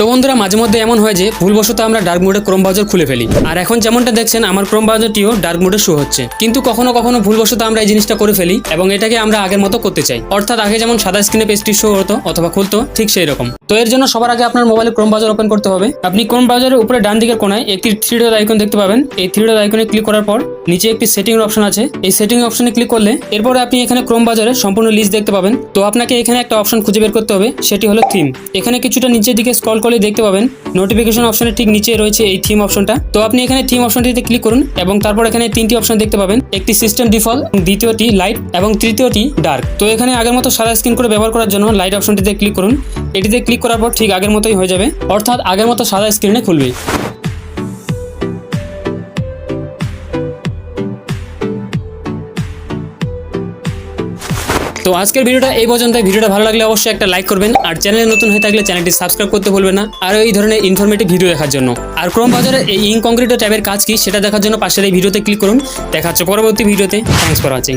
তো বন্ধুরা, মাঝে মধ্যে এমন হয় যে, ভুলবশত আমরা ডার্ক মোডে ক্রোম ব্রাউজার খুলে ফেলি। আর এখন যেমনটা দেখছেন, আমার ক্রোম ব্রাউজারটিও ডার্ক মোডে শো হচ্ছে। কিন্তু কখনো কখনো ভুলবশত আমরা এই জিনিসটা করে ফেলি এবং এটাকে আমরা আগের মতো করতে চাই। অর্থাৎ আগে যেমন সাদা স্ক্রিনে পেজটি শো হতো অথবা খুলতো, ঠিক সেই রকম তো এর জন্য সবার আগে আপনার মোবাইলে ক্রোম ব্রাউজার ওপেন করতে হবে। আপনি ক্রোম ব্রাউজারের উপরে ডান দিকের কোনায় একটি থ্রি আইকন দেখতে পাবেন। এই থ্রি আইকনে ক্লিক করার পর নিচে একটি সেটিং অপশন আছে। এই সেটিং অপশনে ক্লিক করলে এরপরে আপনি এখানে ক্রোম ব্রাউজারের সম্পূর্ণ লিস্ট দেখতে পাবেন। তো আপনাকে এখানে একটা অপশন খুঁজে বের করতে হবে, সেটি হলো থিম এখানে কিছুটা নিচের দিকে স্ক্রল করলে দেখতে পাবেন নোটিফিকেশন অপশনের ঠিক নিচে রয়েছে এই থিম অপশনটা। তো আপনি এখানে থিম অপশনটিতে ক্লিক করুন এবং তারপর এখানে তিনটি অপশন দেখতে পাবেন, একটি সিস্টেম ডিফল্ট দ্বিতীয়টি লাইট এবং তৃতীয়টি ডার্ক তো এখানে আগের মতো সাদা স্ক্রিন করে ব্যবহার করার জন্য লাইট অপশনটিতে ক্লিক করুন। এটিতে ক্লিক করার পর ঠিক আগের মতোই হয়ে যাবে, অর্থাৎ আগের মতো সাদা স্ক্রিনে খুলবে। তো আজকের ভিডিওটা এই পর্যন্ত ভিডিওটা ভালো লাগলে অবশ্যই একটা লাইক করবেন। আর চ্যানেলে নতুন হয়ে থাকলে চ্যানেলটি সাবস্ক্রাইব করতে ভুলবেন না। আর এই ধরনের ইনফরমেটিভ ভিডিও দেখার জন্য। আর ক্রোম বাজারে এই ইনকংক্রিট ট্যাবের কাজ কি সেটা দেখার জন্য পাশের এই ভিডিওতে ক্লিক করুন। দেখা হচ্ছে পরবর্তী ভিডিওতে। Thanks for watching